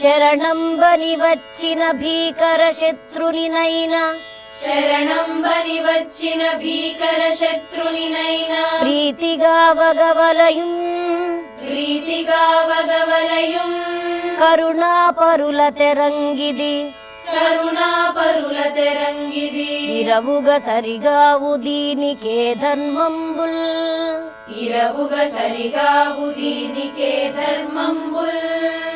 శరణంబని వచ్చిన భీకర శత్రునినైనా. శరణం బని వచ్చిన భీకర శత్రునినైనా. ప్రీతిగా వగవలయుం. ప్రీతిగా వగవలయుం. కరుణాపరుల తెరంగిది. కరుణాపరుల తెరంగిది. ఇరవుగ సరిగావు దీనికే ధర్మంబుల్. ఇరవుగ సరిగావు దీనికే ధర్మంబుల్.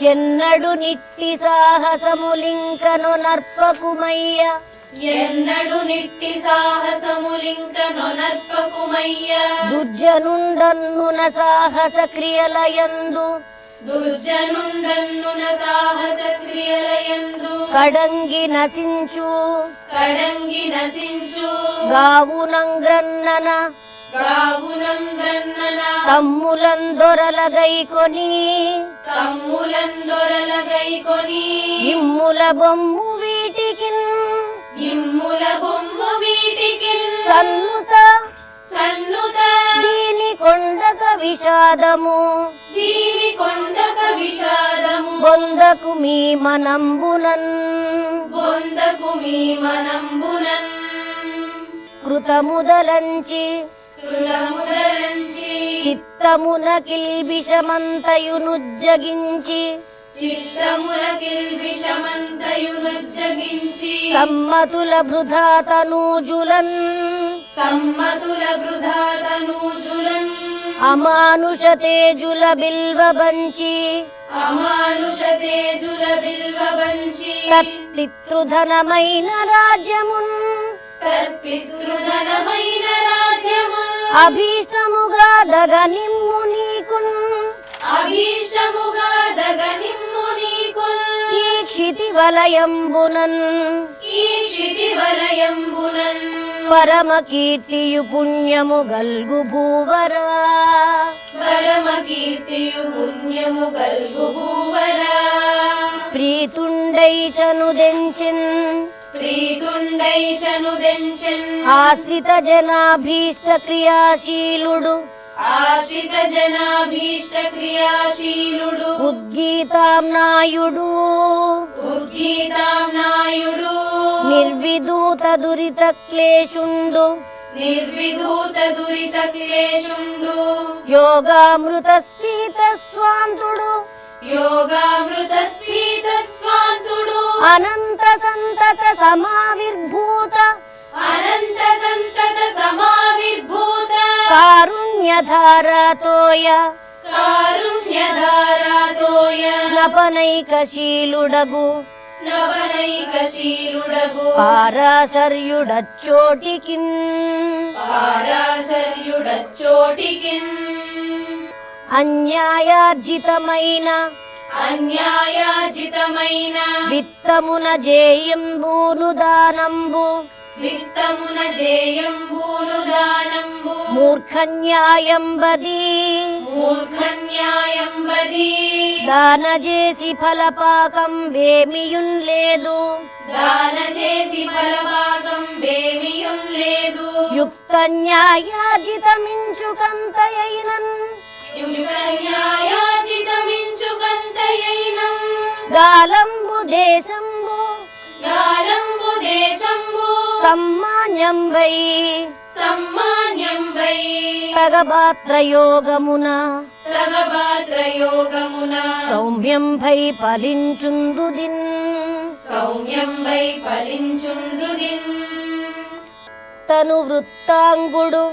ఎన్నడు నిట్టి సాహసములింకను నర్పకుమయ్య. ఎన్నడు నిట్టి సాహసములింక నొనర్పకుమయ్య దుర్జనుండన్నున సాహస క్రియలయందు. దుర్జనుండన్నున సాహస క్రియలయందు. కడంగి నశించు. కడంగి గావునంగ్రన్నన గావునంగ్రన్నన. తమ్ములందొరలగైకొని తమ్ములందొరలగైకొని ఇమ్ముల బొమ్ము వీటికి ఇమ్ముల బొమ్మ వీటికి సన్నుత సన్నుత. దీని కొండక విషాదము దీని కొండక విషాదము. బొందకు మీ మనంబునన్ బొందకు మీ మనంబునన్. కృతముదలంచి చిత్తమున కిల్బిషమంతయునుజ్జగించి చిత్తముల కిల్బిషమంతయునుజ్జగించి సమ్మతుల తనూజులన్ సమ్మతుల తనూజులన్ అమానుష తేజుల బిల్వబంచి అమానుష తేజుల బిల్వబంచి తత్పితృధనమైన రాజ్యమున్. తర్పితృధనమైన రాజ్యము అభీష్టముగా దగనిమ్ము నీకున్. అభీష్టముగా దగనిమ్ము నీకున్. ఈ క్షితి వలయంబునన్ ఈ క్షితి వలయంబునన్ పరమ కీర్తియు పుణ్యము గల్గు భూవరా. పరమ కీర్తియు పుణ్యము గల్గు భూవరా. ప్రీతుండై చనుదెంచిన్. ఆశ్రిత జనాభీష్ట క్రియాశీలుడు. ఆశ్రిత జనాభీష్ట క్రియాశీలుడు. ఉద్గీతాంనాయుడు ఉద్గీతాం నాయుడు. నిర్విదూత దురిత క్లేశుండు. నిర్విధూత దురిత క్లేశుండు. యోగామృత స్ఫీత స్వాంతుడు అనంత సంతత సమావిర్భూత అనంత సంతత సమావిర్భూత కారుణ్యధారాతోయ కారుణ్యధారాతోయ స్నపనైకశీలుడగు స్నవనైకశీలుడగు పారాశర్యుడచ్చోటికి పారాశర్యుడచ్చోటికి అన్యాయార్జితమైన అన్యాయాజితమైన విత్తమున జేయంబూను దానంబు విత్తమున జేయంబూను దానంబు మూర్ఖన్యాయంబది మూర్ఖన్యాయంబది దాన చేసి ఫలపాకం వేమియున్ లేదు దాన చేసి ఫలభాగం వేమియుం లేదు యుక్త న్యాయార్జితమించుకంతయైనన్ గాలంబు దేశంబు. గాలంబు దేశంబు. సమ్మాన్యంబై. సమ్మాన్యం వై తగబాత్రయోగమున తగబాత్రయోగమున సౌమ్యం భై ఫలించుందు దిన్ సౌమ్యం వై ఫలించుందుదిన్. తను వృత్తాంగుడు.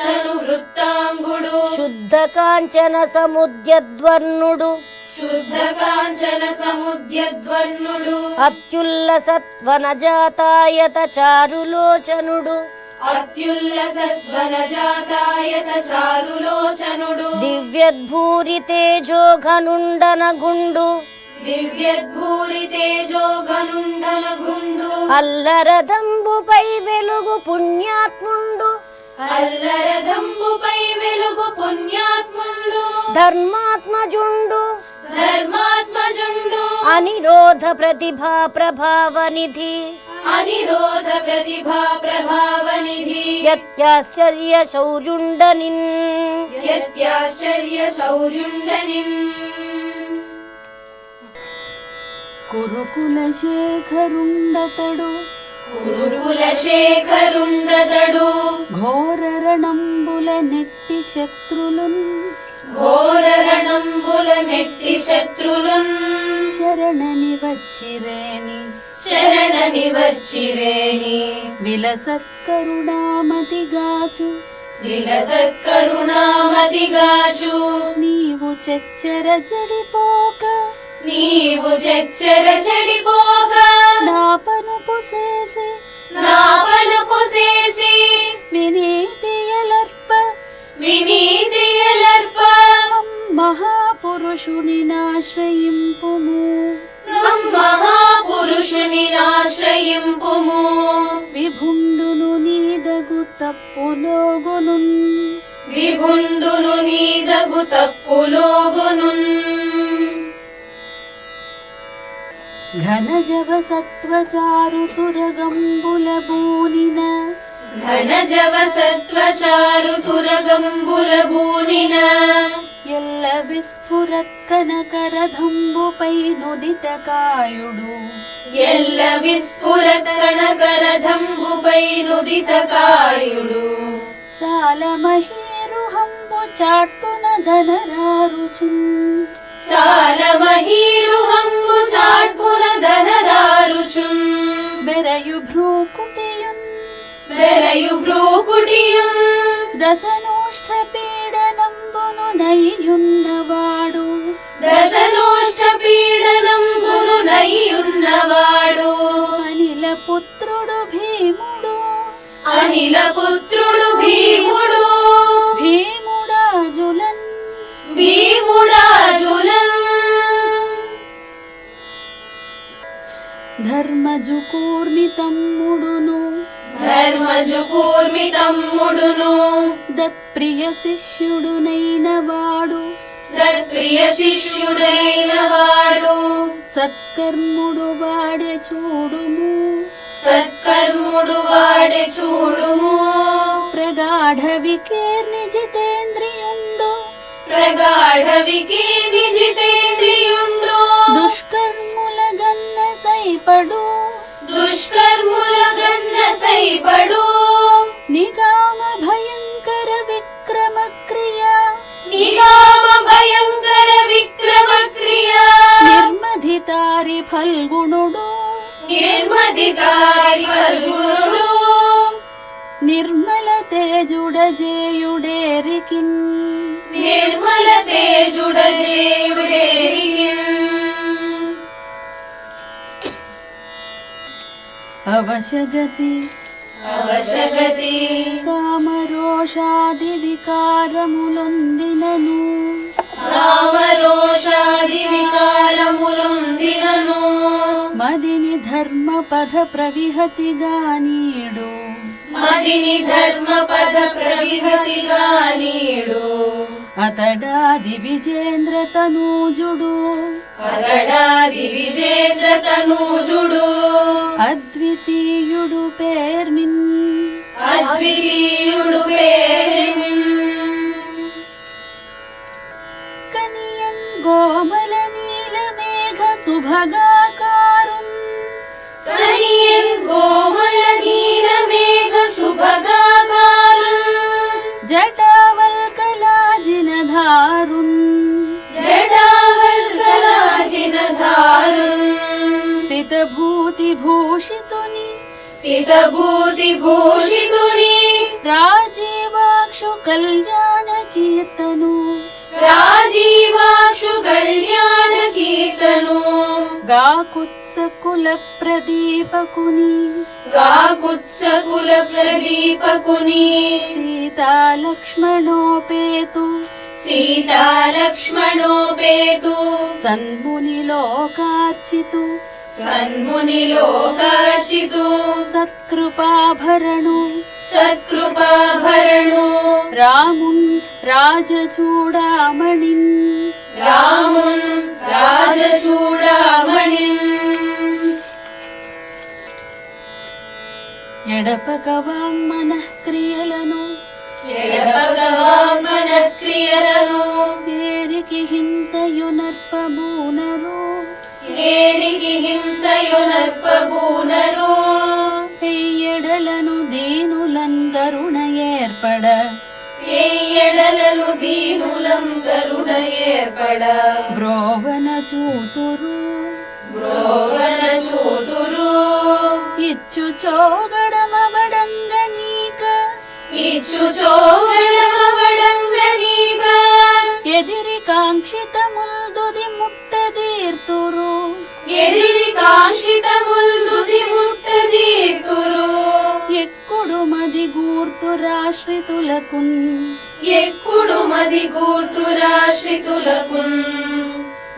తను వృత్తాంగుడు. శుద్ధ కాంచన సముద్యద్వర్ణుడు. శుద్ధ కాంచన సముద్యద్వర్ణుడు అత్యుల్లసత్వనజాతాయత చారులోచనుడు అత్యుల్లసద్వనజాతాయత చారులోచనుడు దివ్యద్భూరి తేజోఘనుండన గుండు దివ్యద్భూరి తేజోఘనుండన గుండు అల్లరదంబుపై వెలుగు పుణ్యాత్ముండు. అల్లరదంబుపై వెలుగు పుణ్యాత్ముండు. ధర్మాత్మజుండు अनिरोधप्रतिभा प्रभावनिधि। अनिरोध प्रतिभा प्रभावनिधि। यत्याश्चर्य शौर्युण्डनिम् यत्याश्चर्य शौर्युण्डनिम् कुरुकुलशेखरुण्डतडु। कुरुकुलशेखरुण्डतडु। घोररणम्बुल डुरुकुलशेखरुम्बुलनि शत्रुलुन् ఘోర రణంబుల నెట్టి శత్రులున్. శరణని వచ్చిరేని. శరణని వచ్చిరేని. విలసత్కరుణామతిగాచు విలసత్కరుణామతిగాచు నీవు చెచ్చర చెడిపోక. నీవు చెచ్చర చెడిపోగా నా పనుపు చేసి నా పనుపు చేసి వినీతి ఎలర్ప. వినీతియలర్ప మహాపురుషుని నాశ్రయింపుము మహాపురుషుని ఆశ్రయింపుము విభుండును నీదగు తప్పులోగును విభుండును నీదగు తప్పులోగును ఘన జవ సత్వచారు తురగంబుల బూనిన ఘన జవ సత్వచారు తురగంబుల బూనిన ఎల్ల విస్ఫురత్ కనకరధంబుపై నుదిత కాయుడు ఎల్ల విస్ఫురత కనకరధంబుపై నుదిత కాయుడు సాలమహీరుహంబు చాటున ధనరారుచున్ సాలమహీరుహంబు చాట్పున ధనరారుచున్ బెరయు భ్రూకుటియున్ బెరయు బ్రూకుటియుం. దశనోష్ఠ పీడనంబును నయ్యున్నవాడు. దశనోష్ట పీడనంబును నయ్యున్నవాడు. అనిల పుత్రుడు భీముడు. అనిల పుత్రుడు భీముడు. భీముడాజులన్ భీముడాజులన్ ధర్మజు కూర్మి తమ్ముడును ధర్మజు కూర్మి తమ్ముడును దత్ప్రియ శిష్యుడునైన వాడు దత్ప్రియ శిష్యుడైన వాడు సత్కర్ముడు వాడే చూడుము. సత్కర్ముడు వాడే చూడుము. ప్రగాఢ వికీర్ణి జితేంద్రియుండు ప్రగాఢవికి నిజితేంద్రియుండు. దుష్కర్ముల గన్న సైపడు దుష్కర్ముల గన్న సైపడు నిగామ భయంకర విక్రమ క్రియ నిగామ భయంకర విక్రమ క్రియ నిర్మధితారి ఫల్గుణుడు నిర్మదితారి ఫల్గురుడు నిర్మల తేజుడజేయుడేరికిన్ నిర్మల తేజుడ అవశగతి. అవశగతి. కామరోషాది వికారములొందినను కామరోషాది వికారములొందినను మదిని ధర్మ పథ ప్రవిహతిగా నీడు మదిని ధర్మ పద ప్రవిహతిగా నీడు అతడాది విజేంద్ర తనూజుడు అతడాది విజేంద్ర తనూజుడు అద్వితీయుడు పేర్మిన్ అద్వితీయుడు పేరిన్ కనియన్ గోమల నీల మేఘ సుభగాకారున్ కనియన్ గోమల भूषितुनि। सितभूतिभूषितुनि राजीवाक्षु कल्याणकीर्तनो। राजीवाक्षु कल्याण गाकुत्सकुलप्रदीपकुनि। गाकुत्सकुलप्रदीपकुनि। गाकुत्सकुल सीता लक्ष्मणोपेतु सीता लक्ष्मणोपेतु सन्मुनि लोकार्चितु సన్ముని లోకార్చితు సన్ముని లోకార్చితు సత్కృపాభరణు. సత్కృపాభరణు. రామున్ రాజచూడామణిన్. రామున్ రాజచూడామణి ఎడపక వాంగ్మన క్రియలను క్రియలను. ఏరికి హింసయు నర్పబూనరు అర్పబూనరు ఎయ్యడలను దీనులన్ కరుణ ఏర్పడ. ఏ ఎడలను దీనులం కరుణ ఏర్పడ. బ్రోవన చూతురు. బ్రోవన చూతురు. ఇచ్చు చోగడమవడంగ నీక ఇచ్చు చోగడమవడంగనీక. ఎదిరి ముట్టదీర్తురు ఎదిరి కాంక్షితముల్దుది ముట్టదీర్తురు ఎక్కుడు మది గూర్తురాశ్రితులకున్ ఎక్కుడు మది కూర్తురాశ్రితులకున్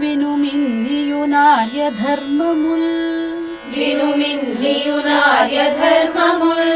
వినుమిన్నియు నార్య ధర్మముల్ వినుమిన్నియు నార్య ధర్మముల్